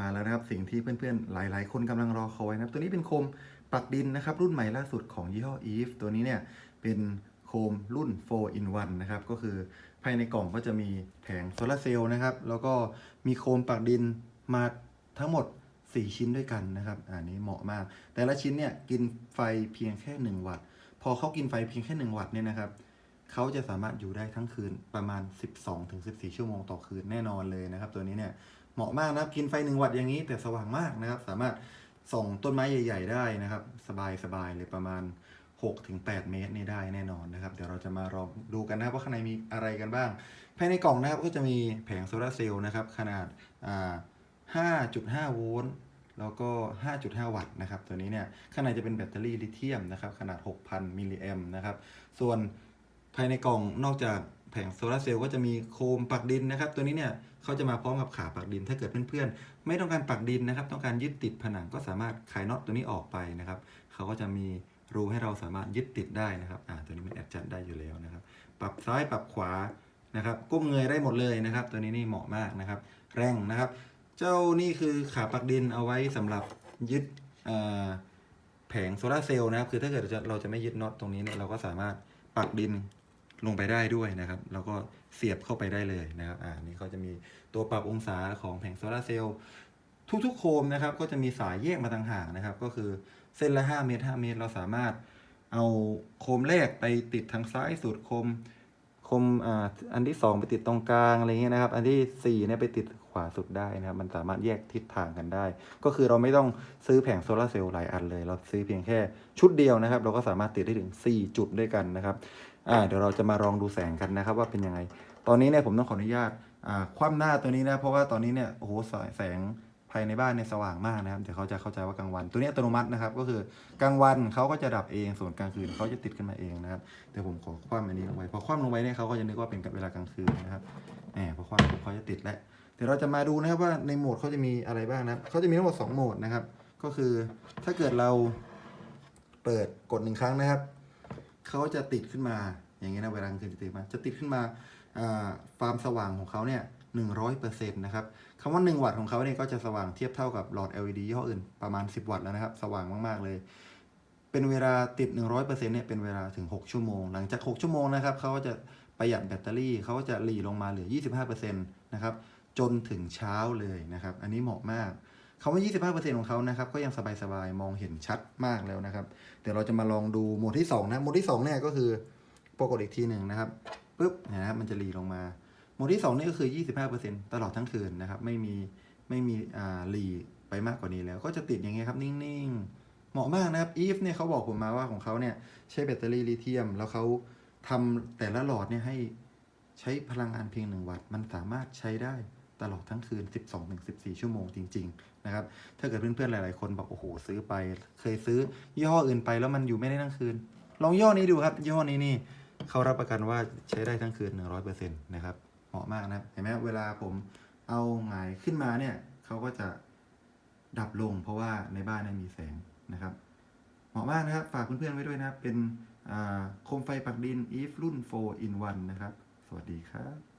มาแล้วนะครับสิ่งที่เพื่อนๆ หลาย ๆ คนกำลังรอคอยนะครับ ตัวนี้เป็นโคมปักดินนะครับ รุ่นใหม่ล่าสุดของยี่ห้อ Eve ตัวนี้เนี่ยเป็นโคมรุ่น 4 in 1 นะครับ ก็คือภายในกล่องก็จะมีแผงโซลาร์เซลล์นะครับ แล้วก็มีโคมปักดินมาทั้งหมด 4 ชิ้นด้วยกันนะครับ อันนี้เหมาะมาก แต่ละชิ้นเนี่ยกินไฟเพียงแค่ 1 วัตต์ พอเขากินไฟเพียงแค่ 1 วัตต์เนี่ยนะครับ เขาจะสามารถอยู่ได้ทั้งคืนประมาณ 12-14 ชั่วโมงต่อคืนแน่นอนเลยนะครับ ตัวนี้เนี่ยเหมาะมากนะครับกินไฟ1วัตต์อย่างนี้แต่สว่างมากนะครับ สามารถส่องต้นไม้ใหญ่ ๆ ได้นะครับ สบายๆเลยประมาณ 6-8 เมตรนี่ได้แน่นอนนะครับ เดี๋ยวเราจะมาลองดูกันนะครับว่าข้างในมีอะไรกันบ้าง ภายในกล่องนะครับก็จะมีแผงโซลาร์เซลล์นะครับขนาดอ่า5.5 โวลต์แล้วก็ 5.5 วัตต์นะครับ ตัวนี้เนี่ย ข้างในจะเป็นแบตเตอรี่ลิเธียมนะครับ ขนาด 6,000 มิลลิแอมนะครับ ส่วน ภายในกล่องนอกจากแผงโซลาร์เซลล์ก็จะมีโคมปักดินนะครับ ตัวนี้เนี่ยเขาจะมาพร้อมกับขาปักดิน ถ้าเกิดเพื่อนๆ ไม่ต้องการปักดินนะครับ ต้องการยึดติดผนังก็สามารถขายน็อตตัวนี้ออกไปนะครับเขาก็จะมีรูให้เราสามารถยึดติดได้นะครับอ่าตัวนี้มันแอดจัดได้อยู่แล้วนะครับ ปรับซ้ายปรับขวานะครับก้มเงยได้หมดเลยนะครับ ตัวนี้นี่เหมาะมากนะครับ แรงนะครับ เจ้านี่คือขาปักดินเอาไว้สำหรับยึดแผงโซลาร์เซลล์นะครับ คือถ้าเกิดเราจะไม่ยึดน็อตตรงนี้เนี่ยเราก็สามารถปักดิน ลงไปได้ด้วยนะครับ แล้วก็เสียบเข้าไปได้เลยนะครับ อ่านี่เขาจะมีตัวปรับองศาของแผงโซลาร์เซลล์ทุกๆโคมนะครับ ก็จะมีสายแยกมาต่างหากนะครับ ก็คือเส้นละ 5 เมตร 5 เมตร เราสามารถเอาโคมแรกไปติดทางซ้ายสุดโคมคมอ่าอันที่สองไปติดตรงกลางอะไรเงี้ยนะครับ อันที่สี่เนี่ยไปติด ขวาสุดได้นะครับ มันสามารถแยกทิศทางกันได้ ก็คือเราไม่ต้องซื้อแผงโซลาร์เซลล์หลายอันเลย เราซื้อเพียงแค่ชุดเดียวนะครับ เราก็สามารถติดได้ถึง 4 จุดด้วยกันนะครับอ่าเดี๋ยวเราจะมาลองดูแสงกันนะครับ ว่าเป็นยังไง ตอนนี้เนี่ยผมต้องขออนุญาตอ่าคว่ำหน้าตัวนี้นะ เพราะว่าตอนนี้เนี่ยโอ้โหสายแสงภายในบ้านเนี่ยสว่างมากนะครับ เดี๋ยวเขาจะเข้าใจว่ากลางวัน ตัวนี้อัตโนมัตินะครับ ก็คือกลางวันเขาก็จะดับเอง ส่วนกลางคืนเขาจะติดขึ้นมาเองนะครับ เดี๋ยวผมขอคว่ำอันนี้ลงไปพอคว่ำลงไปเนี่ยเขาก็จะนึกว่าเป็นเวลากลางคืนนะครับแหมพอคว่ำปุ๊บเขาจะติดแล้ว เดี๋ยวเราจะมาดูนะครับว่าในโหมดเขาจะมีอะไรบ้างนะครับเขาจะมีทั้งหมด2โหมดนะครับ ก็คือถ้าเกิดเราเปิดกดหนึ่งครั้งนะครับเขาจะติดขึ้นมาอย่างเงี้ยนะเวลากลางคืนจะติดมาจะติดขึ้นมาอ่าความสว่างของเขาเนี่ยหนึ่งร้อยเปอร์เซ็นต์นะครับคำว่า1วัตต์ของเขาเนี่ยก็จะสว่างเทียบเท่ากับหลอด LED ยี่ห้ออื่นประมาณ10วัตต์แล้วนะครับ สว่างมากๆเลย เป็นเวลาติด100%เนี่ยเป็นเวลาถึง6ชั่วโมง หลังจาก6ชั่วโมงนะครับเขาก็จะประหยัดแบตเตอรี่เขาก็จะหลีลงมาเหลือ25%นะครับ จนถึงเช้าเลยนะครับ อันนี้เหมาะมากคำว่า 25%ของเขานะครับ ก็ยังสบายๆ มองเห็นชัดมากแล้วนะครับ เดี๋ยวเราจะมาลองดูโหมดที่ 2 นะ โหมดที่ 2 เนี่ยก็คือปรากฏอีกทีหนึ่งนะครับปุ๊บนะครับมันจะหลีลงมา โหมดที่ 2 นี่ก็คือ 25%ตลอดทั้งคืนนะครับ ไม่มีไม่มีอ่าหลีไปมากกว่านี้แล้ว ก็จะติดอย่างเงี้ยครับ นิ่งๆ เหมาะมากนะครับ Eve เนี่ยเขาบอกผมมาว่าของเขาเนี่ยใช้แบตเตอรี่ลิเธียม แล้วเขาทำแต่ละหลอดเนี่ยให้ใช้พลังงานเพียง 1 วัตต์ มันสามารถใช้ได้ ตลอดทั้งคืน 12-14 ชั่วโมงจริง ๆ นะครับ ถ้าเกิดเพื่อนๆ หลาย ๆ คนบอกโอ้โหซื้อไป เคยซื้อยี่ห้ออื่นไปแล้วมันอยู่ไม่ได้ทั้งคืน ลองยี่ห้อนี้ดูครับยี่ห้อนี้นี่เขารับประกันว่าใช้ได้ทั้งคืน 100%นะครับ เหมาะมากนะครับเห็นไหมเวลาผมเอาหงายขึ้นมาเนี่ยเขาก็จะดับลง เพราะว่าในบ้านนี่ยมีแสงนะครับ เหมาะมากนะครับฝากเพื่อนๆไว้ด้วยนะเป็นโคมไฟปักดิน EVE รุ่น 4 in 1 นะครับ สวัสดีครับ